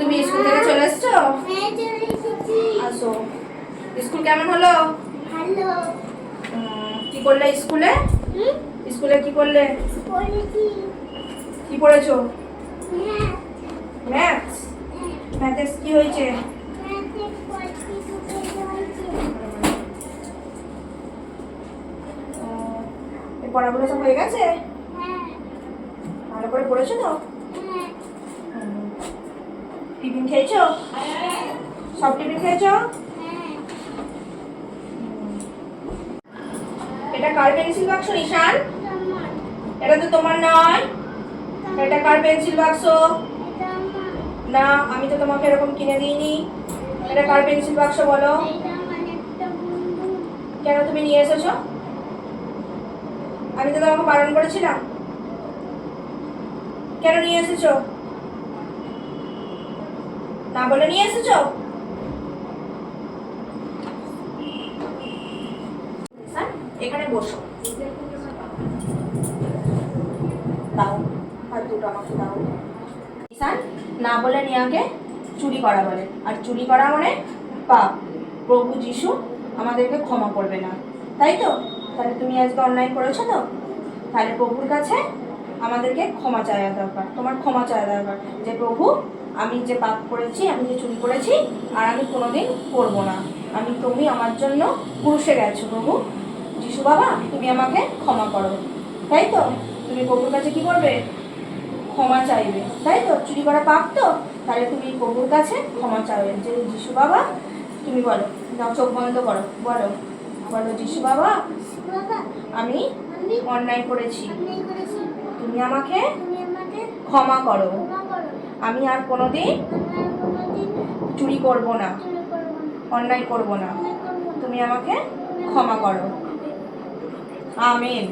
তুমি স্কুল থেকে চলে এসছো? হ্যাঁ আসো। স্কুল কেমন হলো? ভালো। কি করলে স্কুলে? স্কুলে কি করলে? কি পড়েছো? হ্যাঁ ম্যাথস? ম্যাথস কি হয়েছে? পড়াগুলো সব হয়ে গেছে? হ্যাঁ। ভালো করে পড়েছো তো? টিফিন খেয়েছো? সব টিফিন খেয়েছো? এটা কার পেন্সিল বাক্স নিশান এটা তো তোমার নয়। এটা কার পেন্সিল বাক্স? না, আমি তো তোমাকে এরকম কিনে দিইনি। এটা কার পেন্সিল বাক্স বলো? কেন তুমি নিয়ে এসেছ? আমি তো তোমাকে বারণ করেছিলাম। কেন নিয়ে এসেছ? না বলে নিয়ে এসেছ? এখানে বসো। দাও দুটো আমাকে দাও। ঈশান না বলে নিয়াকে চুরি করা বলে। আর চুরি করা মানে পাপ। প্রভু যিশু আমাদেরকে ক্ষমা করবে না। তাই তো? তাহলে তুমি আজকে অন্যায় করেছ তো? তাহলে প্রভুর কাছে আমাদেরকে ক্ষমা চাওয়া দরকার। তোমার ক্ষমা চাওয়া দরকার যে প্রভু আমি যে পাপ করেছি আমি যে চুরি করেছি আর আমি কোনোদিন করব না। আমি তুমি আমার জন্য পুরুষে গেছো প্রভু। যিশু বাবা তুমি আমাকে ক্ষমা করো। তাই তো? তুমি প্রভুর কাছে কি করবে? ক্ষমা চাইবে। তাই তো? চুরি করা পাপ তো? তাহলে তুমি প্রভুর কাছে ক্ষমা চাইবে। যে যিশু বাবা তুমি বলো। না চোখ বন্ধ করো। বলো। বলো যিশু বাবা আমি অন্যায় করেছি। তুমি আমাকে ক্ষমা করো। আমি আর কোনোদিন দিন চুরি করব না, অন্যায় করব না। তুমি আমাকে ক্ষমা করো। আমেন।